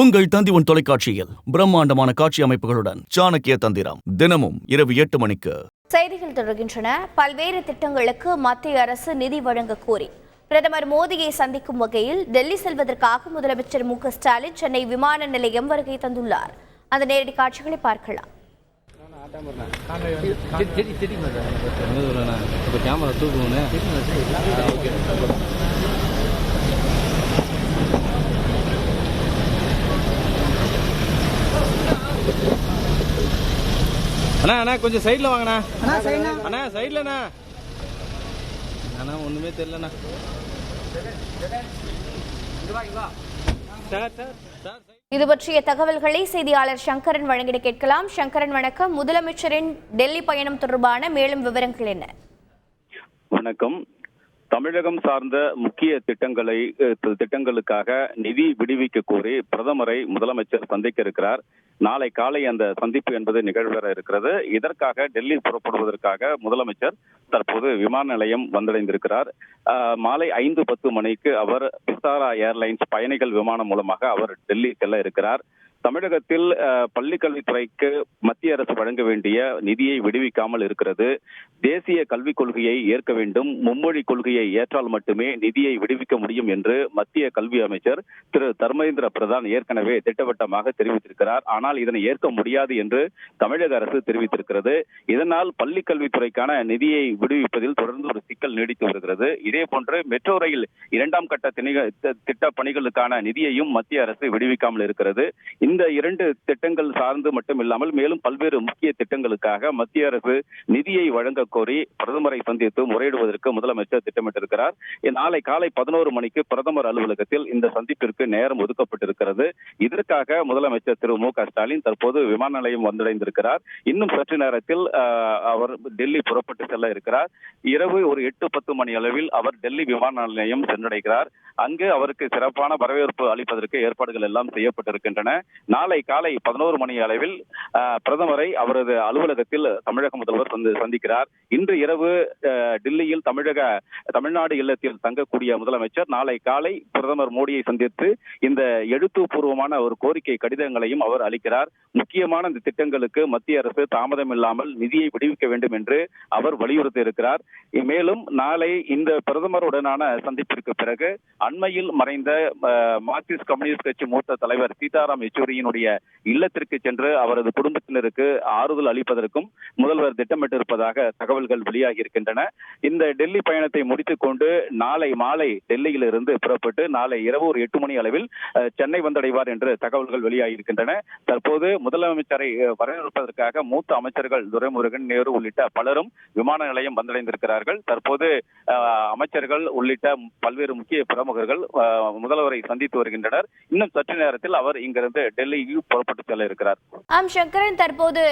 உங்கள் தந்திவன் தொலைக்காட்சியில் பிரம்மாண்டமான காட்சி அமைப்புகளுடன் சாணக்கிய தந்திரம் தினமும் இரவு எட்டு மணிக்கு. செய்திகள் தொடர்கின்றன. பல்வேறு திட்டங்களுக்கு மத்திய அரசு நிதி வழங்க கோரி. பிரதமர் மோடியை சந்திக்கும் வகையில் டெல்லி செல்வதற்காக முதலமைச்சர் மு க ஸ்டாலின் சென்னை விமான நிலையம் வருகை தந்துள்ளார். அந்த நேரடி காட்சிகளை பார்க்கலாம். கேமரா அண்ணா அண்ணா கொஞ்சம் சைடில் வாங்கண்ணா. அண்ணா சைடில்ண்ணா அண்ணா ஒன்றுமே தெரிலண்ணா இது பற்றிய தகவல்களை செய்தியாளர் சங்கரன் வழங்கிட கேட்கலாம். சங்கரன் வணக்கம். முதலமைச்சரின் டெல்லி பயணம் தொடர்பான மேலும் விவரங்கள் என்ன? வணக்கம். தமிழகம் சார்ந்த முக்கிய திட்டங்களை திட்டங்களுக்காக நிதி விடுவிக்க கோரி பிரதமரை முதலமைச்சர் சந்திக்க இருக்கிறார். நாளை காலை அந்த சந்திப்பு என்பது நிகழ்வேற இருக்கிறது. இதற்காக டெல்லி புறப்படுவதற்காக முதலமைச்சர் தற்போது விமான நிலையம் வந்தடைந்திருக்கிறார். மாலை ஐந்து பத்து மணிக்கு அவர் விசாரா ஏர்லைன்ஸ் பயணிகள் விமானம் மூலமாக அவர் டெல்லி செல்ல இருக்கிறார். தமிழகத்தில் பள்ளிக்கல்வித்துறைக்கு மத்திய அரசு வழங்க வேண்டிய நிதியை விடுவிக்காமல் இருக்கிறது. தேசிய கல்விக் கொள்கையை ஏற்க வேண்டும். மும்மொழி கொள்கையை ஏற்றால் மட்டுமே நிதியை விடுவிக்க முடியும் என்று மத்திய கல்வி அமைச்சர் திரு. தர்மேந்திர பிரதான் ஏற்கனவே திட்டவட்டமாக தெரிவித்திருக்கிறார். ஆனால் இதனை ஏற்க முடியாது என்று தமிழக அரசு தெரிவித்திருக்கிறது. இதனால் பள்ளிக்கல்வித்துறைக்கான நிதியை விடுவிப்பதில் தொடர்ந்து ஒரு சிக்கல் நீடித்து வருகிறது. இதே போன்று மெட்ரோ ரயில் இரண்டாம் கட்ட திட்ட பணிகளுக்கான நிதியையும் மத்திய அரசு விடுவிக்காமல் இருக்கிறது. இந்த இரண்டு திட்டங்கள் சார்ந்து மட்டும் இல்லாமல் மேலும் பல்வேறு முக்கிய திட்டங்களுக்காக மத்திய அரசு நிதியை வழங்க கோரி பிரதமரை சந்தித்து முறையிடுவதற்கு முதலமைச்சர் திட்டமிட்டிருக்கிறார். நாளை காலை பதினோரு மணிக்கு பிரதமர் அலுவலகத்தில் இந்த சந்திப்பிற்கு நேரம் ஒதுக்கப்பட்டிருக்கிறது. இதற்காக முதலமைச்சர் திரு மு க ஸ்டாலின் தற்போது விமான நிலையம் வந்தடைந்திருக்கிறார். இன்னும் சற்று நேரத்தில் ஆஹ், அவர் டெல்லி புறப்பட்டு செல்ல இருக்கிறார். இரவு ஒரு எட்டு பத்து மணி அளவில் அவர் டெல்லி விமான நிலையம் சென்றடைகிறார். அங்கு அவருக்கு சிறப்பான வரவேற்பு அளிப்பதற்கு ஏற்பாடுகள் எல்லாம் செய்யப்பட்டிருக்கின்றன. நாளை காலை பதினோரு மணி அளவில் பிரதமரை அவரது அலுவலகத்தில் தமிழக முதல்வர் வந்து சந்திக்கிறார். இன்று இரவு டெல்லியில் தமிழக தமிழ்நாடு இல்லத்தில் தங்கக்கூடிய முதலமைச்சர் நாளை காலை பிரதமர் மோடியை சந்தித்து இந்த எழுத்துப்பூர்வமான ஒரு கோரிக்கை கடிதங்களையும் அவர் அளிக்கிறார். முக்கியமான இந்த திட்டங்களுக்கு மத்திய அரசு தாமதம் இல்லாமல் நிதியை விடுவிக்க வேண்டும் என்று அவர் வலியுறுத்தி இருக்கிறார். மேலும் நாளை இந்த பிரதமருடனான சந்திப்பிற்கு பிறகு அண்மையில் மறைந்த மார்க்சிஸ்ட் கம்யூனிஸ்ட் கட்சி மூத்த தலைவர் சீதாராம் யெச்சூரியினுடைய இல்லத்திற்கு சென்று அவரது குடும்பத்தினருக்கு ஆறுதல் அளிப்பதற்கும் முதல்வர் திட்டமிட்டிருப்பதாக தகவல்கள் வெளியாகி இருக்கின்றன இந்த டெல்லி பயணத்தை முடித்துக்கொண்டு நாளை மாலை டெல்லியிலிருந்து புறப்பட்டு நாளை இரவு ஒரு எட்டு மணி அளவில் சென்னை வந்தடைவார் என்று தகவல்கள் வெளியாகி இருக்கின்றன தற்போது முதலமைச்சரை வரவேற்பதற்காக மூத்த அமைச்சர்கள் துரைமுருகன் நேரு உள்ளிட்ட பலரும் விமான நிலையம் வந்தடைந்திருக்கிறார்கள். தற்போது அமைச்சர்கள் உள்ளிட்ட பல்வேறு முக்கிய பிரமுகர்கள் முதல்வரை சந்தித்து வருகின்றனர். இன்னும் சற்று நேரத்தில் அவர் இங்கிருந்து டெல்லிக்கு புறப்பட்டு செல்ல இருக்கிறார். ஆம் சங்கரன் தற்போது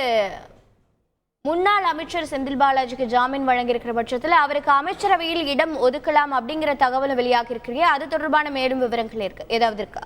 முன்னாள் அமைச்சர் செந்தில் பாலாஜிக்கு ஜாமீன் வழங்கியிருக்கிற பட்சத்தில் அவருக்கு அமைச்சரவையில் இடம் ஒதுக்கலாம் அப்படிங்கிற தகவல் வெளியாகி இருக்கிறீங்க அது தொடர்பான மேலும் விவரங்கள் இருக்கு. ஏதாவது இருக்கா?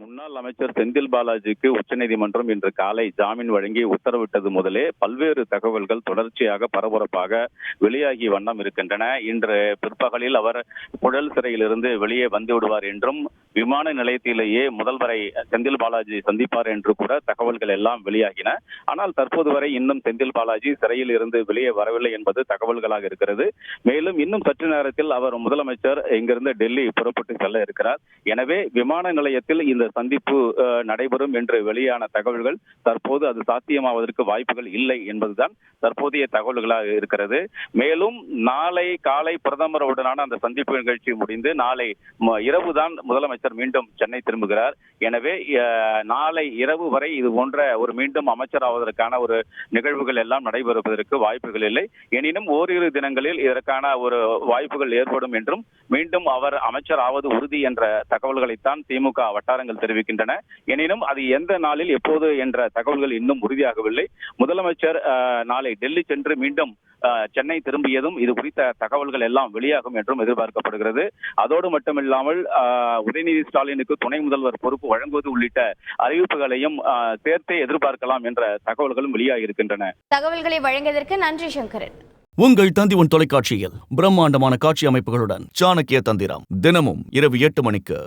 முன்னாள் அமைச்சர் செந்தில் பாலாஜிக்கு உச்சநீதிமன்றம் இன்று காலை ஜாமீன் வழங்கி உத்தரவிட்டது முதலே பல்வேறு தகவல்கள் தொடர்ச்சியாக பரபரப்பாக வெளியாகி வண்ணம் இருக்கின்றன. இன்று பிற்பகலில் அவர் புழல் சிறையிலிருந்து வெளியே வந்து விடுவார் என்றும் விமான நிலையத்திலேயே முதல்வரை செந்தில் பாலாஜி சந்திப்பார் என்று கூட தகவல்கள் எல்லாம் வெளியாகின. ஆனால் தற்போது வரை இன்னும் செந்தில் பாலாஜி சிறையில் இருந்து வெளியே வரவில்லை என்பது தகவல்களாக இருக்கிறது. மேலும் இன்னும் சற்று நேரத்தில் அவர் முதலமைச்சர் இங்கிருந்து டெல்லி புறப்பட்டு செல்ல இருக்கிறார். எனவே விமான நிலையத்தில் இந்த சந்திப்பு நடைபெறும் என்று வெளியான தகவல்கள் தற்போது அது சாத்தியமாவதற்கு வாய்ப்புகள் இல்லை என்பதுதான் தற்போதைய தகவல்களாக இருக்கிறது. மேலும் நாளை காலை பிரதமருடனான அந்த சந்திப்பு நிகழ்ச்சி முடிந்து நாளை ம- இரவுதான் முதலமைச்சர் மீண்டும் சென்னை திரும்புகிறார். எனவே நாளை இரவு வரை இது போன்ற ஒரு மீண்டும் அமைச்சர் ஆவதற்கான ஒரு நிகழ்வுகள் எல்லாம் நடைபெறுவதற்கு வாய்ப்புகள் இல்லை. எனினும் ஓரிரு தினங்களில் இதற்கான ஒரு வாய்ப்புகள் ஏற்படும் என்றும் மீண்டும் அவர் அமைச்சர் ஆவது உறுதி என்ற தகவல்களைத்தான் திமுக வட்டாரங்கள் தெரிவிக்கின்றன. எனினும் அது எந்த நாளில் எப்போது என்ற தகவல்கள் இன்னும் உறுதியாகவில்லை. முதலமைச்சர் நாளை டெல்லி சென்று மீண்டும் சென்னை திரும்பியதும் இது குறித்த தகவல்கள் எல்லாம் வெளியாகும் என்றும் எதிர்பார்க்கப்படுகிறது. அதோடு மட்டுமில்லாமல் உதயநிதி ஸ்டாலினுக்கு துணை முதல்வர் பொறுப்பு வழங்குவது உள்ளிட்ட அறிவிப்புகளையும் சேர்த்தே எதிர்பார்க்கலாம் என்ற தகவல்களும் வெளியாகி இருக்கின்றன தகவல்களை வழங்கியதற்கு நன்றி சங்கரன். உங்கள் தந்திவன் தொலைக்காட்சியில் பிரம்மாண்டமான காட்சி அமைப்புகளுடன் சாணக்கிய தந்திரம் தினமும் இரவு எட்டு மணிக்கு.